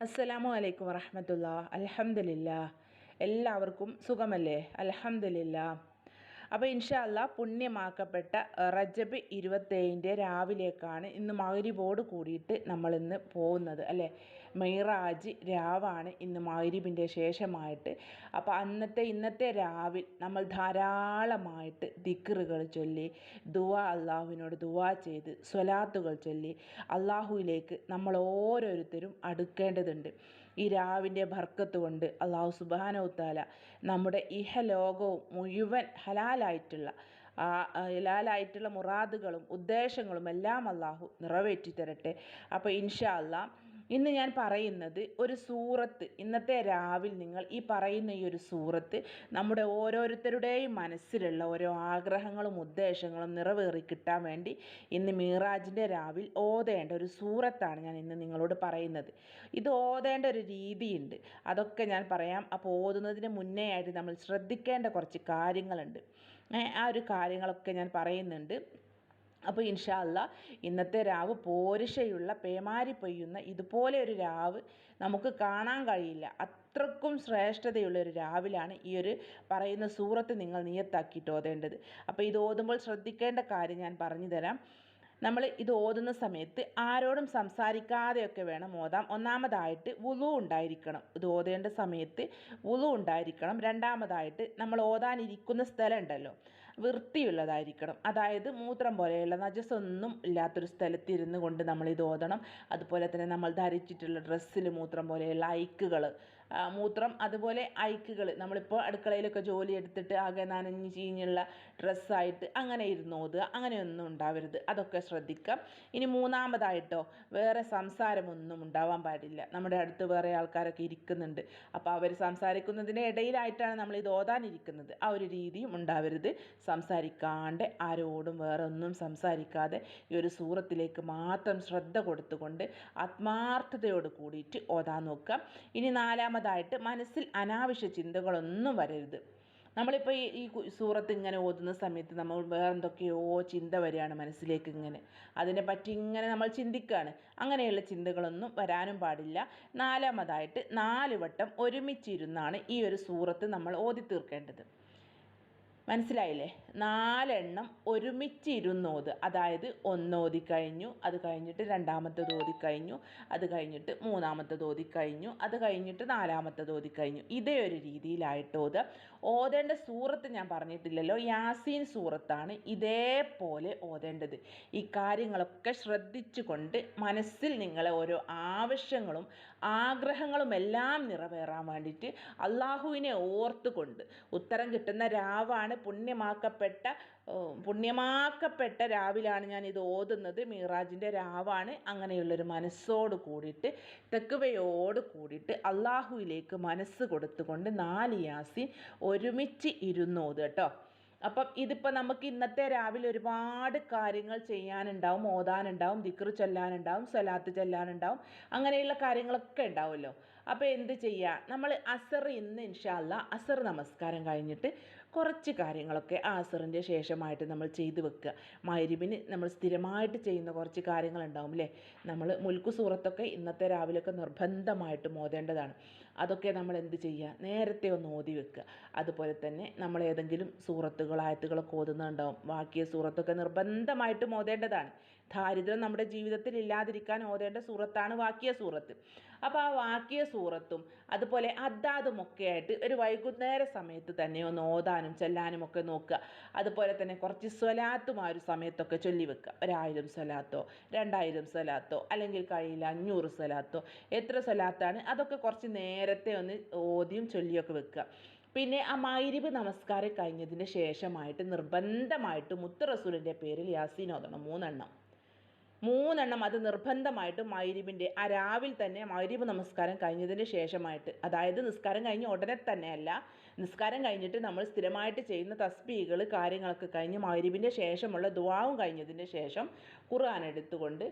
അസ്സലാമു അലൈക്കും വറഹമത്തുള്ള അലഹമില്ല എല്ലാവർക്കും സുഖമല്ലേ? അലഹമില്ല അപ്പോൾ ഇൻഷാല്ല പുണ്യമാക്കപ്പെട്ട റജബ് ഇരുപത്തേഴിന്റെ രാവിലേക്കാണ് ഇന്ന് മഗ്രിബോട് കൂടിയിട്ട് നമ്മളിന്ന് പോകുന്നത് അല്ലേ? മെയ്റാജ് രാവാണ് ഇന്ന് മഗ്രിബിന്റെ ശേഷമായിട്ട്. അപ്പോൾ അന്നത്തെ ഇന്നത്തെ രാവിൽ നമ്മൾ ധാരാളമായിട്ട് ദിക്റുകൾ ചൊല്ലി ദുവാ അള്ളാഹുവിനോട് ദുവാ ചെയ്ത് സ്വലാത്തുകൾ ചൊല്ലി അള്ളാഹുവിലേക്ക് നമ്മൾ ഓരോരുത്തരും അടുക്കേണ്ടതുണ്ട്. ഈ രാവിന്റെ ബർക്കത്ത് കൊണ്ട് അള്ളാഹു സുബാനോത്താല നമ്മുടെ ഇഹലോകവും മുഴുവൻ ഹലാലായിട്ടുള്ള ആ ഹലാലായിട്ടുള്ള മുറാദുകളും ഉദ്ദേശങ്ങളും എല്ലാം അള്ളാഹു നിറവേറ്റി തരട്ടെ അപ്പോൾ ഇൻഷാ അല്ലാ ഇന്ന് ഞാൻ പറയുന്നത് ഒരു സൂറത്ത്. ഇന്നത്തെ രാവിൽ നിങ്ങൾ ഈ പറയുന്ന ഈ ഒരു സൂറത്ത് നമ്മുടെ ഓരോരുത്തരുടെയും മനസ്സിലുള്ള ഓരോ ആഗ്രഹങ്ങളും ഉദ്ദേശങ്ങളും നിറവേറി കിട്ടാൻ വേണ്ടി ഇന്ന് മീറാജിന്റെ രാവിൽ ഓതേണ്ട ഒരു സൂറത്താണ് ഞാൻ ഇന്ന് നിങ്ങളോട് പറയുന്നത്. ഇത് ഓതേണ്ട ഒരു രീതിയുണ്ട്. അതൊക്കെ ഞാൻ പറയാം. അപ്പോൾ ഓതുന്നതിന് മുന്നേ ആയിട്ട് നമ്മൾ ശ്രദ്ധിക്കേണ്ട കുറച്ച് കാര്യങ്ങളുണ്ട്. ആ ഒരു കാര്യങ്ങളൊക്കെ ഞാൻ പറയുന്നുണ്ട്. അപ്പോൾ ഇൻഷാ അല്ല ഇന്നത്തെ രാവ് പോരിശയുള്ള പേമാരി പെയ്യുന്ന ഇതുപോലെ ഒരു രാവ് നമുക്ക് കാണാൻ കഴിയില്ല. അത്രക്കും ശ്രേഷ്ഠതയുള്ള ഒരു രാവിലാണ് ഈ ഒരു പറയുന്ന സൂറത്ത് നിങ്ങൾ നിയത്താക്കിയിട്ട് ഓതേണ്ടത്. അപ്പോൾ ഇത് ഓതുമ്പോൾ ശ്രദ്ധിക്കേണ്ട കാര്യം ഞാൻ പറഞ്ഞു തരാം. നമ്മൾ ഇത് ഓതുന്ന സമയത്ത് ആരോടും സംസാരിക്കാതെയൊക്കെ വേണം ഓതാം. ഒന്നാമതായിട്ട് വുളു ഉണ്ടായിരിക്കണം. ഇത് ഓതേണ്ട സമയത്ത് വുളു ഉണ്ടായിരിക്കണം. രണ്ടാമതായിട്ട് നമ്മൾ ഓതാനിരിക്കുന്ന സ്ഥലം ഉണ്ടല്ലോ. വൃത്തിയുള്ളതായിരിക്കണം. അതായത് മൂത്രം പോലെയുള്ള നജസൊന്നും ഇല്ലാത്തൊരു സ്ഥലത്ത് ഇരുന്ന് കൊണ്ട് നമ്മൾ ഇത് ഓതണം. അതുപോലെ തന്നെ നമ്മൾ ധരിച്ചിട്ടുള്ള ഡ്രസ്സിൽ മൂത്രം പോലെയുള്ള ഐക്കുകൾ മൂത്രം അതുപോലെ ഐക്കുകൾ നമ്മളിപ്പോൾ അടുക്കളയിലൊക്കെ ജോലി എടുത്തിട്ട് ആകെ നനഞ്ഞ് ചീഞ്ഞുള്ള ഡ്രസ്സായിട്ട് അങ്ങനെ ഇരുന്ന് ഓതുക അങ്ങനെയൊന്നും ഉണ്ടാവരുത്. അതൊക്കെ ശ്രദ്ധിക്കാം ഇനി മൂന്നാമതായിട്ടോ വേറെ സംസാരമൊന്നും ഉണ്ടാവാൻ പാടില്ല. നമ്മുടെ അടുത്ത് വേറെ ആൾക്കാരൊക്കെ ഇരിക്കുന്നുണ്ട്. അപ്പോൾ അവർ സംസാരിക്കുന്നതിന്റെ ഇടയിലായിട്ടാണ് നമ്മൾ ഇത് ഓതാനിരിക്കുന്നത് ആ ഒരു രീതിയും ഉണ്ടാവരുത്. സംസാരിക്കാണ്ട് ആരോടും വേറെ ഒന്നും സംസാരിക്കാതെ ഈ ഒരു സൂറത്തിലേക്ക് മാത്രം ശ്രദ്ധ കൊടുത്തുകൊണ്ട് ആത്മാർത്ഥതയോട് കൂടിയിട്ട് ഓതാൻ നോക്കുക. ഇനി നാലാമതായിട്ട് മനസ്സിൽ അനാവശ്യ ചിന്തകളൊന്നും വരരുത്. നമ്മളിപ്പോൾ ഈ ഈ സൂറത്ത് ഇങ്ങനെ ഓതുന്ന സമയത്ത് നമ്മൾ വേറെ എന്തൊക്കെയോ ചിന്ത വരികയാണ് മനസ്സിലേക്ക് ഇങ്ങനെ അതിനെ പറ്റി ഇങ്ങനെ നമ്മൾ ചിന്തിക്കുകയാണ് അങ്ങനെയുള്ള ചിന്തകളൊന്നും വരാനും പാടില്ല. നാലാമതായിട്ട് നാല് വട്ടം ഒരുമിച്ചിരുന്നാണ് ഈ ഒരു സൂറത്ത് നമ്മൾ ഓതി തീർക്കേണ്ടത് മനസ്സിലായില്ലേ? നാലെണ്ണം ഒരുമിച്ച് ഇരുന്നോത് അതായത് ഒന്നോതി കഴിഞ്ഞു അത് കഴിഞ്ഞിട്ട് രണ്ടാമത്തത് തോതി കഴിഞ്ഞു അത് കഴിഞ്ഞിട്ട് മൂന്നാമത്തത് തോതി കഴിഞ്ഞു അത് കഴിഞ്ഞിട്ട് നാലാമത്തത് തോതി കഴിഞ്ഞു. ഇതേ ഒരു രീതിയിലായിട്ട് ഓത് ഓതേണ്ട സൂറത്ത് ഞാൻ പറഞ്ഞിട്ടില്ലല്ലോ. യാസീൻ സൂറത്താണ് ഇതേപോലെ ഓതേണ്ടത്. ഈ കാര്യങ്ങളൊക്കെ ശ്രദ്ധിച്ചുകൊണ്ട് മനസ്സിൽ നിങ്ങളെ ഓരോ ആവശ്യങ്ങളും ആഗ്രഹങ്ങളും എല്ലാം നിറവേറാൻ വേണ്ടിയിട്ട് അള്ളാഹുവിനെ ഓർത്തുകൊണ്ട് ഉത്തരം കിട്ടുന്ന രാവാണ് പുണ്യമാക്കപ്പെട്ട പുണ്യമാക്കപ്പെട്ട രാവിലാണ് ഞാൻ ഇത് ഓതുന്നത്. മീറാജിന്റെ രാവാണ്. അങ്ങനെയുള്ളൊരു മനസ്സോട് കൂടിയിട്ട് തെക്കുവയോട് കൂടിയിട്ട് അള്ളാഹുവിലേക്ക് മനസ്സ് കൊടുത്തുകൊണ്ട് നാല് യാസീൻ ഒരുമിച്ച് ഇരുന്നോത് കേട്ടോ അപ്പം ഇതിപ്പോൾ നമുക്ക് ഇന്നത്തെ രാവിലെ ഒരുപാട് കാര്യങ്ങൾ ചെയ്യാനുണ്ടാവും ഓതാനുണ്ടാവും ദിക്റ് ചൊല്ലാനുണ്ടാവും സ്വലാത്ത് ചൊല്ലാനുണ്ടാവും അങ്ങനെയുള്ള കാര്യങ്ങളൊക്കെ ഉണ്ടാവുമല്ലോ. അപ്പോൾ എന്ത് ചെയ്യുക നമ്മൾ അസർ ഇന്ന് ഇൻഷാല്ല അസർ നമസ്കാരം കഴിഞ്ഞിട്ട് കുറച്ച് കാര്യങ്ങളൊക്കെ ആ അസറിന്റെ ശേഷമായിട്ട് നമ്മൾ ചെയ്തു വെക്കുക. മൈരിബിന് നമ്മൾ സ്ഥിരമായിട്ട് ചെയ്യുന്ന കുറച്ച് കാര്യങ്ങളുണ്ടാവും അല്ലേ നമ്മൾ മുൽക്കു സൂറത്തൊക്കെ ഇന്നത്തെ രാവിലെയൊക്കെ നിർബന്ധമായിട്ടും ഓതേണ്ടതാണ്. അതൊക്കെ നമ്മൾ എന്ത് ചെയ്യുക? നേരത്തെ ഒന്ന് ഓതി വെക്കുക. അതുപോലെ തന്നെ നമ്മൾ ഏതെങ്കിലും സൂറത്തുകൾ ആയത്തുകളൊക്കെ ഓതുന്നുണ്ടാവും. ബാക്കിയ സൂറത്തൊക്കെ നിർബന്ധമായിട്ടും ഓതേണ്ടതാണ്. ദാരിദ്ര്യം നമ്മുടെ ജീവിതത്തിൽ ഇല്ലാതിരിക്കാൻ ഓതേണ്ട സൂറത്താണ് വാക്കിയ സൂറത്ത്. അപ്പോൾ ആ വാക്കിയ സൂറത്തും അതുപോലെ അദ്ദാതുമൊക്കെ ആയിട്ട് ഒരു വൈകുന്നേര സമയത്ത് തന്നെ ഒന്ന് ഓതാനും ചെല്ലാനും ഒക്കെ നോക്കുക. അതുപോലെ തന്നെ കുറച്ച് സ്വലാത്തും ആ ഒരു സമയത്തൊക്കെ ചൊല്ലി വെക്കുക. ഒരായിരം സ്വലാത്തോ രണ്ടായിരം സ്വലാത്തോ അല്ലെങ്കിൽ കഴിയില്ല അഞ്ഞൂറ് സ്വലാത്തോ എത്ര സ്വലാത്താണ് അതൊക്കെ കുറച്ച് നേരത്തെ ഒന്ന് ഓതിയും ചൊല്ലിയൊക്കെ വെക്കുക. പിന്നെ ആ മൈരിബ് നമസ്കാരം കഴിഞ്ഞതിന് ശേഷമായിട്ട് നിർബന്ധമായിട്ട് മുത്തറസൂലിന്റെ പേരിൽ യാസീൻ ഓതണം മൂന്നെണ്ണം. മൂന്നെണ്ണം അത് നിർബന്ധമായിട്ട് മൈരിബിന്റെ ആ രാവിലെ തന്നെ മൈരിബ് നമസ്കാരം കഴിഞ്ഞതിന് ശേഷമായിട്ട് അതായത് നിസ്കാരം കഴിഞ്ഞ് ഉടനെ തന്നെയല്ല നിസ്കാരം കഴിഞ്ഞിട്ട് നമ്മൾ സ്ഥിരമായിട്ട് ചെയ്യുന്ന തസ്ബീകൾ കാര്യങ്ങളൊക്കെ കഴിഞ്ഞ് മൈരിബിന്റെ ശേഷമുള്ള ദുവാവും കഴിഞ്ഞതിന് ശേഷം ഖുർആൻ എടുത്തുകൊണ്ട്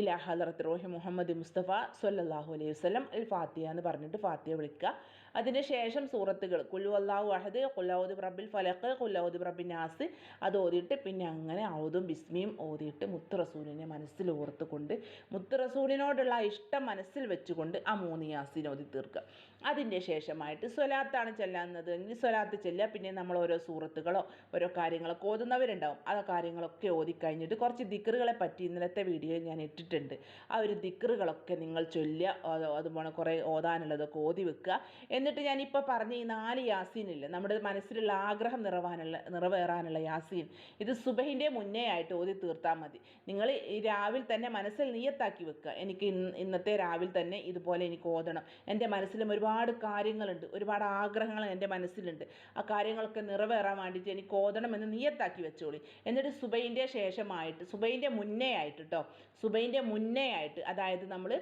ഇലാ ഹലറത്ത് റോഹി മുഹമ്മദ് മുസ്തഫ സല്ലല്ലാഹു അലൈഹി വസല്ലം അൽ ഫാത്തിയ എന്ന് പറഞ്ഞിട്ട് ഫാത്തിയ വിളിക്കുക. അതിന് ശേഷം സൂറത്തുകൾ. കുല്ലു അള്ളാഹു അഹദ് കുല്ലൗദ് റബ്ബിൽ ഫലഖ് കുല്ലൗദ് റബ്ബിൻ നാസ്. അത് ഓതിയിട്ട് പിന്നെ അങ്ങനെ ഔദും ബിസ്മിയും ഓതിയിട്ട് മുത്ത് റസൂലിനെ മനസ്സിൽ ഓർത്തുകൊണ്ട് മുത്ത് റസൂലിനോടുള്ള ഇഷ്ടം മനസ്സിൽ വെച്ചുകൊണ്ട് ആ മൂന്ന് യാസിൻ ഓതി തീർക്കുക. അതിന്റെ ശേഷമായിട്ട് സ്വലാത്താണ് ചെല്ലാവുന്നത് എങ്കിൽ സ്വലാത്ത് ചെല്ലുക പിന്നെ നമ്മൾ ഓരോ സൂറത്തുകളോ ഓരോ കാര്യങ്ങളൊക്കെ ഓതുന്നവരുണ്ടാവും. ആ കാര്യങ്ങളൊക്കെ ഓതിക്കഴിഞ്ഞിട്ട് കുറച്ച് ദിക്കറുകളെ പറ്റി ഇന്നലത്തെ വീഡിയോയിൽ ഞാൻ ഇട്ടിട്ടുണ്ട്. ആ ഒരു ദിക്കറുകളൊക്കെ നിങ്ങൾ ചൊല്ലുക അതുപോലെ കുറേ ഓതാനുള്ളതൊക്കെ ഓതി വെക്കുക. എന്നിട്ട് ഞാനിപ്പോൾ പറഞ്ഞ ഈ നാല് യാസീനില്ല നമ്മുടെ മനസ്സിലുള്ള ആഗ്രഹം നിറവാനുള്ള നിറവേറാനുള്ള യാസീൻ ഇത് സുബഹിന്റെ മുന്നേ ആയിട്ട് ഓതി തീർത്താൽ മതി. നിങ്ങൾ ഈ രാവിലെ തന്നെ മനസ്സിൽ നിയത്താക്കി വെക്കുക. എനിക്ക് ഇന്നത്തെ രാവിലെ തന്നെ ഇതുപോലെ എനിക്ക് ഓതണം. എന്റെ മനസ്സിലും ഒരുപാട് കാര്യങ്ങളുണ്ട് ഒരുപാട് ആഗ്രഹങ്ങൾ എന്റെ മനസ്സിലുണ്ട്. ആ കാര്യങ്ങളൊക്കെ നിറവേറാൻ വേണ്ടിയിട്ട് എനിക്ക് ഓതണം എന്ന് നിയത്താക്കി വെച്ചോളി. എന്നിട്ട് സുബൈന്റെ ശേഷമായിട്ട് സുബൈന്റെ മുന്നേ ആയിട്ട് കേട്ടോ സുബൈന്റെ മുന്നേ ആയിട്ട് അതായത് നമ്മൾ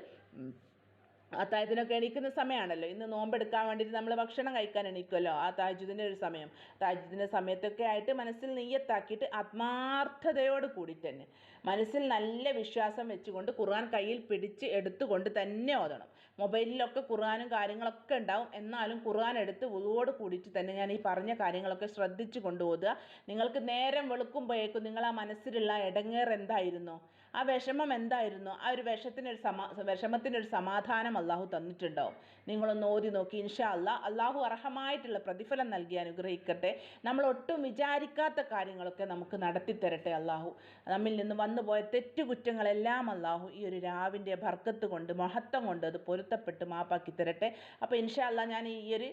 അത്താഴത്തിനൊക്കെ എണീക്കുന്ന സമയമാണല്ലോ ഇന്ന് നോമ്പെടുക്കാൻ വേണ്ടിയിട്ട് നമ്മൾ ഭക്ഷണം കഴിക്കാൻ എണീക്കുമല്ലോ ആ താജുദിന്റെ ഒരു സമയം. താജുദിന്റെ സമയത്തൊക്കെ ആയിട്ട് മനസ്സിൽ നെയ്യത്താക്കിയിട്ട് ആത്മാർത്ഥതയോട് കൂടിയിട്ട് തന്നെ മനസ്സിൽ നല്ല വിശ്വാസം വെച്ചുകൊണ്ട് ഖുർആൻ കയ്യിൽ പിടിച്ച് എടുത്തുകൊണ്ട് തന്നെ ഓതണം. മൊബൈലിലൊക്കെ ഖുർആനും കാര്യങ്ങളൊക്കെ ഉണ്ടാവും. എന്നാലും ഖുർആൻ എടുത്ത് ഉതുവോട് കൂടിയിട്ട് തന്നെ ഞാൻ ഈ പറഞ്ഞ കാര്യങ്ങളൊക്കെ ശ്രദ്ധിച്ചു കൊണ്ട് ഓതുക. നിങ്ങൾക്ക് നേരം വെളുക്കുമ്പോഴേക്കും നിങ്ങൾ ആ മനസ്സിലുള്ള ഇടങ്ങേർ എന്തായിരുന്നു? ആ വിഷമം എന്തായിരുന്നു? ആ ഒരു വിഷത്തിനൊരു സമാ വിഷമത്തിനൊരു സമാധാനം അള്ളാഹു തന്നിട്ടുണ്ടാവും നിങ്ങളൊന്ന് ഓതി നോക്കി. ഇൻഷാ അല്ലാ അള്ളാഹു അർഹമായിട്ടുള്ള പ്രതിഫലം നൽകി അനുഗ്രഹിക്കട്ടെ. നമ്മൾ ഒട്ടും വിചാരിക്കാത്ത കാര്യങ്ങളൊക്കെ നമുക്ക് നടത്തിത്തരട്ടെ അള്ളാഹു നമ്മിൽ നിന്ന് വന്നുപോയ തെറ്റുകുറ്റങ്ങളെല്ലാം അള്ളാഹു ഈ ഒരു രാവിന്റെ ഭർക്കത്ത് കൊണ്ട് മഹത്വം കൊണ്ട് അത് പൊരുത്തപ്പെട്ട് മാപ്പാക്കി തരട്ടെ. അപ്പോൾ ഇൻഷാ അല്ലാ ഞാൻ ഈ ഒരു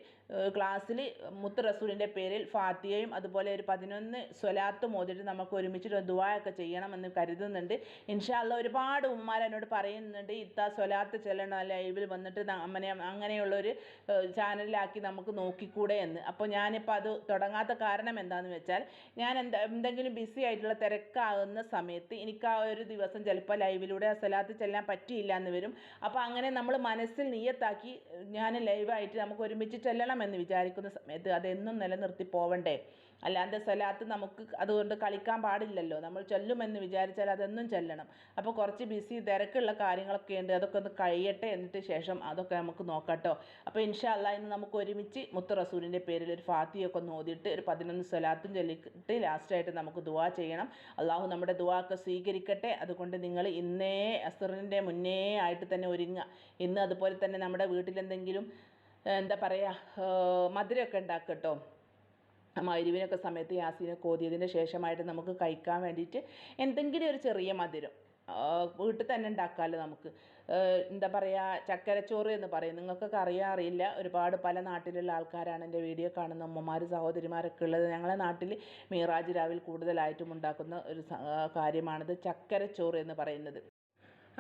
ക്ലാസ്സിൽ മുത്ത് റസൂലിന്റെ പേരിൽ ഫാത്തിയയും അതുപോലെ ഒരു പതിനൊന്ന് സ്വലാത്തും മോതിട്ട് നമുക്ക് ഒരുമിച്ചിട്ട് ദുവായൊക്കെ ചെയ്യണമെന്ന് കരുതുന്നുണ്ട്. ഇൻഷാ അല്ല ഒരുപാട് ഉമ്മമാർ എന്നോട് പറയുന്നുണ്ട് ഇത്ത സ്വലാത്ത് ചെല്ലണം ലൈവിൽ വന്നിട്ട് അമ്മനെ അങ്ങനെയുള്ളൊരു ചാനലിലാക്കി നമുക്ക് നോക്കിക്കൂടെ എന്ന്. അപ്പോൾ ഞാനിപ്പോൾ അത് തുടങ്ങാത്ത കാരണം എന്താണെന്ന് വെച്ചാൽ ഞാൻ എന്താ എന്തെങ്കിലും ബിസി ആയിട്ടുള്ള തിരക്കാകുന്ന സമയത്ത് എനിക്ക് ആ ഒരു ദിവസം ചിലപ്പോൾ ലൈവിലൂടെ സ്ഥലത്ത് ചെല്ലാൻ പറ്റിയില്ല എന്ന് വരും. അപ്പോൾ അങ്ങനെ നമ്മൾ മനസ്സിൽ നീയത്താക്കി ഞാൻ ലൈവായിട്ട് നമുക്ക് ഒരുമിച്ച് ചെല്ലണം എന്ന് വിചാരിക്കുന്ന സമയത്ത് അതെന്നും നിലനിർത്തി പോവണ്ടേ? അല്ലാതെ സ്വലാത്ത് നമുക്ക് അതുകൊണ്ട് കളിക്കാൻ പാടില്ലല്ലോ. നമ്മൾ ചൊല്ലുമെന്ന് വിചാരിച്ചാൽ അതെന്നും ചൊല്ലണം. അപ്പോൾ കുറച്ച് ബിസി തിരക്കുള്ള കാര്യങ്ങളൊക്കെ ഉണ്ട്. അതൊക്കെ ഒന്ന് കഴിയട്ടെ എന്നിട്ട് ശേഷം അതൊക്കെ നമുക്ക് നോക്കാട്ടോ അപ്പോൾ ഇൻഷാ അല്ലാ ഇന്ന് നമുക്ക് ഒരുമിച്ച് മുത്ത് റസൂലിന്റെ പേരിൽ ഒരു ഫാത്തിയൊക്കെ ഒന്ന് ഓതിയിട്ട് ഒരു പതിനൊന്ന് സ്വലാത്തും ചൊല്ലിയിട്ട് ലാസ്റ്റായിട്ട് നമുക്ക് ദുവാ ചെയ്യണം. അള്ളാഹു നമ്മുടെ ദുവാ ഒക്കെ സ്വീകരിക്കട്ടെ. അതുകൊണ്ട് നിങ്ങൾ ഇന്നേ അസറിന്റെ മുന്നേ ആയിട്ട് തന്നെ ഒരുങ്ങുക. ഇന്ന് അതുപോലെ തന്നെ നമ്മുടെ വീട്ടിലെന്തെങ്കിലും എന്താ പറയുക മധുരമൊക്കെ ഉണ്ടാക്കട്ടോ മരുവിനൊക്കെ സമയത്ത് യാസീനൊക്കെ ഓതിയതിന് ശേഷമായിട്ട് നമുക്ക് കഴിക്കാൻ വേണ്ടിയിട്ട് എന്തെങ്കിലും ഒരു ചെറിയ മധുരം വീട്ടിൽ തന്നെ ഉണ്ടാക്കാമല്ലോ നമുക്ക്. എന്താ പറയുക ചക്കരച്ചോറ് എന്ന് പറയും. നിങ്ങൾക്കൊക്കെ അറിയാൻ അറിയില്ല. ഒരുപാട് പല നാട്ടിലുള്ള ആൾക്കാരാണ് എന്റെ വീഡിയോ കാണുന്ന അമ്മമാർ സഹോദരിമാരൊക്കെ ഉള്ളത്. ഞങ്ങളെ നാട്ടിൽ മീറാജ് രാവിൽ കൂടുതലായിട്ടും ഉണ്ടാക്കുന്ന ഒരു കാര്യമാണിത് ചക്കരച്ചോറ് എന്ന് പറയുന്നത്.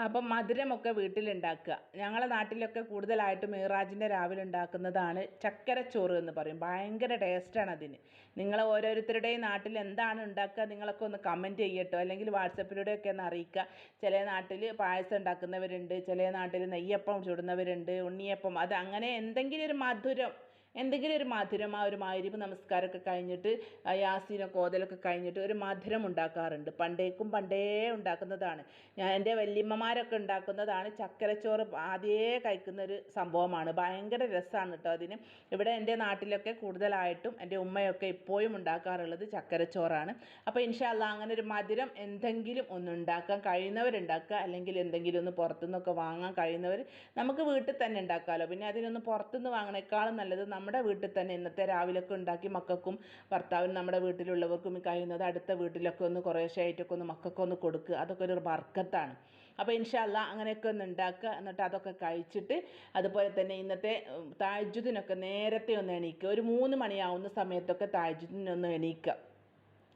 അപ്പം മധുരമൊക്കെ വീട്ടിലുണ്ടാക്കുക. ഞങ്ങളുടെ നാട്ടിലൊക്കെ കൂടുതലായിട്ടും മീറാജിന്റെ രാവിലെ ഉണ്ടാക്കുന്നതാണ് ചക്കരച്ചോറ് എന്ന് പറയും. ഭയങ്കര ടേസ്റ്റാണ് അതിന്. നിങ്ങൾ ഓരോരുത്തരുടെയും നാട്ടിൽ എന്താണ് ഉണ്ടാക്കുക നിങ്ങളൊക്കെ ഒന്ന് കമന്റ് ചെയ്യട്ടോ. അല്ലെങ്കിൽ വാട്സപ്പിലൂടെയൊക്കെ ഒന്ന് അറിയിക്കുക. ചില നാട്ടിൽ പായസം ഉണ്ടാക്കുന്നവരുണ്ട് ചില നാട്ടിൽ നെയ്യപ്പം ചുടുന്നവരുണ്ട് ഉണ്ണിയപ്പം. അത് അങ്ങനെ എന്തെങ്കിലും ഒരു മധുരം എന്തെങ്കിലും ഒരു മധുരം ആ ഒരു മാരിബ് നമസ്കാരമൊക്കെ കഴിഞ്ഞിട്ട് ആ യാസീനൊക്കെ ഓതലൊക്കെ കഴിഞ്ഞിട്ട് ഒരു മധുരം ഉണ്ടാക്കാറുണ്ട്. പണ്ടേക്കും പണ്ടേ ഉണ്ടാക്കുന്നതാണ്. ഞാൻ എന്റെ വല്യമ്മമാരൊക്കെ ഉണ്ടാക്കുന്നതാണ് ചക്കരച്ചോറ് ആദ്യമേ കഴിക്കുന്ന ഒരു സംഭവമാണ്. ഭയങ്കര രസമാണ് കേട്ടോ അതിന്. ഇവിടെ എന്റെ നാട്ടിലൊക്കെ കൂടുതലായിട്ടും എന്റെ ഉമ്മയൊക്കെ ഇപ്പോഴും ഉണ്ടാക്കാറുള്ളത് ചക്കരച്ചോറാണ്. അപ്പോൾ ഇൻഷാല്ല അങ്ങനെ ഒരു മധുരം എന്തെങ്കിലും ഒന്ന് ഉണ്ടാക്കാൻ കഴിയുന്നവരുണ്ടാക്കുക അല്ലെങ്കിൽ എന്തെങ്കിലും ഒന്ന് പുറത്തുനിന്നൊക്കെ വാങ്ങാൻ കഴിയുന്നവർ നമുക്ക് വീട്ടിൽ തന്നെ ഉണ്ടാക്കാമല്ലോ പിന്നെ അതിനൊന്ന് പുറത്തുനിന്ന് വാങ്ങണേക്കാളും നല്ലത് നമ്മുടെ വീട്ടിൽ തന്നെ ഇന്നത്തെ രാവിലെയൊക്കെ ഉണ്ടാക്കി മക്കൾക്കും ഭർത്താവിനും നമ്മുടെ വീട്ടിലുള്ളവർക്കും കഴിയുന്നത് അടുത്ത വീട്ടിലൊക്കെ ഒന്ന് കുറേശ്ശെ ആയിട്ടൊക്കെ ഒന്ന് മക്കൾക്കൊന്ന് കൊടുക്കുക. അതൊക്കെ ഒരു ബർക്കത്താണ് അപ്പോൾ ഇൻഷാല്ല അങ്ങനെയൊക്കെ ഒന്ന് ഉണ്ടാക്കുക. എന്നിട്ട് അതൊക്കെ കഴിച്ചിട്ട് അതുപോലെ തന്നെ ഇന്നത്തെ താജ്ജുദിനൊക്കെ നേരത്തെ ഒന്ന് എണീക്കുക. ഒരു മൂന്ന് മണിയാവുന്ന സമയത്തൊക്കെ താജ്ജുദിനൊന്ന് എണീക്കുക.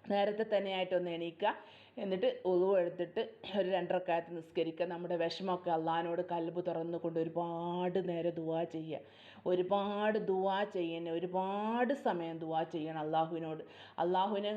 നേരത്തെ തന്നെയായിട്ടൊന്ന് എണീക്കുക. എന്നിട്ട് ഉളു എടുത്തിട്ട് ഒരു രണ്ടരക്കാലത്ത് നിസ്കരിക്കുക. നമ്മുടെ വിഷമമൊക്കെ അള്ളഹാനോട് കൽബ് തുറന്നുകൊണ്ട് ഒരുപാട് നേരം ദുവാ ചെയ്യുക. ഒരുപാട് ദുവാ ചെയ്യുന്ന ഒരുപാട് സമയം ദുവാ ചെയ്യണം അള്ളാഹുവിനോട്. അള്ളാഹുവിനെ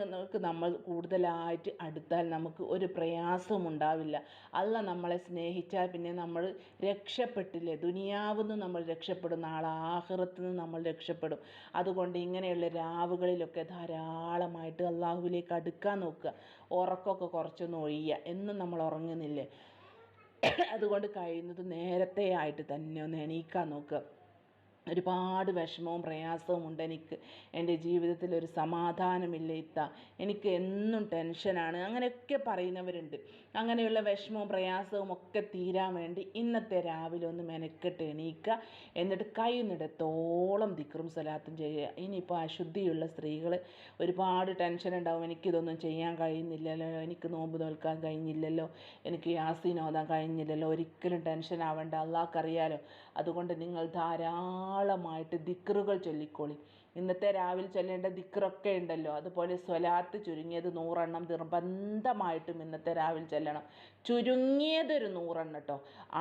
നമ്മൾ കൂടുതലായിട്ട് അടുത്താൽ നമുക്ക് ഒരു പ്രയാസവും ഉണ്ടാവില്ല. അല്ല നമ്മളെ സ്നേഹിച്ചാൽ പിന്നെ നമ്മൾ രക്ഷപ്പെട്ടില്ലേ? ദുനിയാവുന്ന് നമ്മൾ രക്ഷപ്പെടും നാളെ ആഹ്റത്ത് നിന്ന് നമ്മൾ രക്ഷപ്പെടും. അതുകൊണ്ട് ഇങ്ങനെയുള്ള രാവുകളിലൊക്കെ ധാരാളമായിട്ട് അള്ളാഹുവിലേക്ക് അടുക്കാൻ നോക്കുക. ഉറക്കമൊക്കെ കുറച്ചൊന്ന് ഒഴിയുക. എന്നും നമ്മൾ ഉറങ്ങുന്നില്ലേ? അതുകൊണ്ട് കഴിയുന്നത് നേരത്തെ ആയിട്ട് തന്നെ ഒന്ന് എണീക്കാൻ നോക്കുക. ഒരുപാട് വിഷമവും പ്രയാസവും ഉണ്ട്. എനിക്ക് എന്റെ ജീവിതത്തിൽ ഒരു സമാധാനമില്ല ഇത്ത. എനിക്ക് എന്നും ടെൻഷനാണ്. അങ്ങനെയൊക്കെ പറയുന്നവരുണ്ട്. അങ്ങനെയുള്ള വിഷമവും പ്രയാസവും ഒക്കെ തീരാൻ വേണ്ടി ഇന്നത്തെ രാവിലെ ഒന്ന് മെനക്കെട്ട് എണീക്കുക എന്നിട്ട് കൈന്നിടത്തോളം ദിക്റും സ്വലാത്തും ചെയ്യുക. ഇനിയിപ്പോൾ അശുദ്ധിയുള്ള സ്ത്രീകൾ ഒരുപാട് ടെൻഷൻ ഉണ്ടാവും. എനിക്കിതൊന്നും ചെയ്യാൻ കഴിയുന്നില്ലല്ലോ. എനിക്ക് നോമ്പ് നോൽക്കാൻ കഴിഞ്ഞില്ലല്ലോ. എനിക്ക് യാസീൻ ഓതാൻ കഴിഞ്ഞില്ലല്ലോ. ഒരിക്കലും ടെൻഷൻ ആവേണ്ട. അള്ളാഹ്ക്കറിയാലോ. അതുകൊണ്ട് നിങ്ങൾ ധാരാളമായിട്ട് ദിക്റുകൾ ചൊല്ലിക്കോളി. ഇന്നത്തെ രാവിലെ ചൊല്ലേണ്ട ദിക്റൊക്കെ ഉണ്ടല്ലോ. അതുപോലെ സ്വലാത്ത് ചുരുങ്ങിയത് നൂറെണ്ണം നിർബന്ധമായിട്ടും ഇന്നത്തെ രാവിലെ ചെല്ലണം. ചുരുങ്ങിയതൊരു നൂറെണ്ണം കേട്ടോ